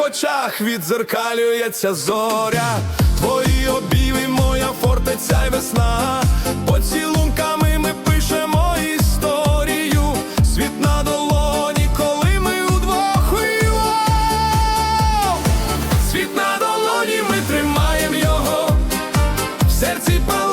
твоїх очах відзеркалюється зоря, твої обійми, моя фортеця й весна. Поцілунками ми пишемо історію. Світ на долоні, коли ми удвох. Світ на долоні, ми тримаємо його. В серці палає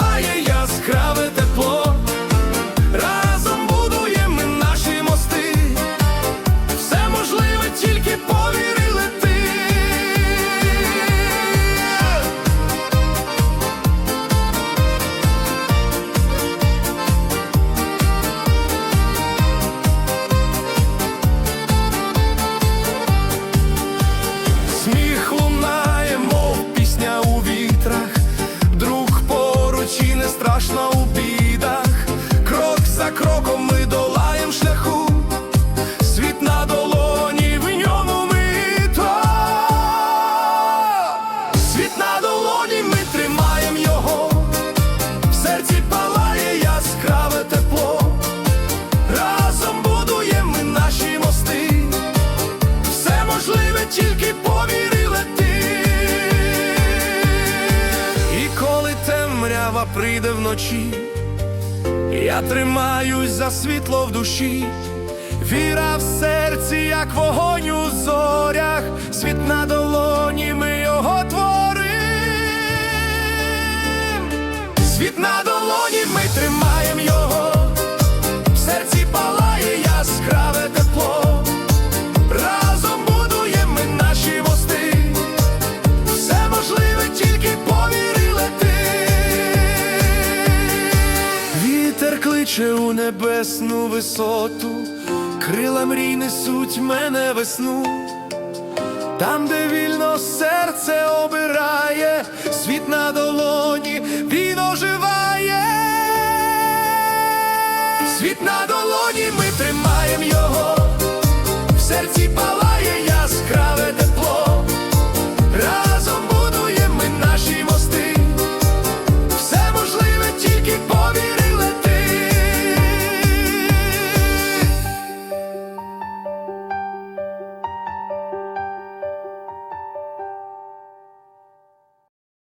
темрява прийде вночі, я тримаюсь за світло в душі, віра в серці, як вогонь у зорях, світ на долоні, ми його творим. Світ на долоні, ми тримаємо Ще у небесну висоту, крила мрій несуть мене весну, там, де вільно серце обирає, світ на долоні він оживає, світ на долоні ми тримаємо його, в серці палає.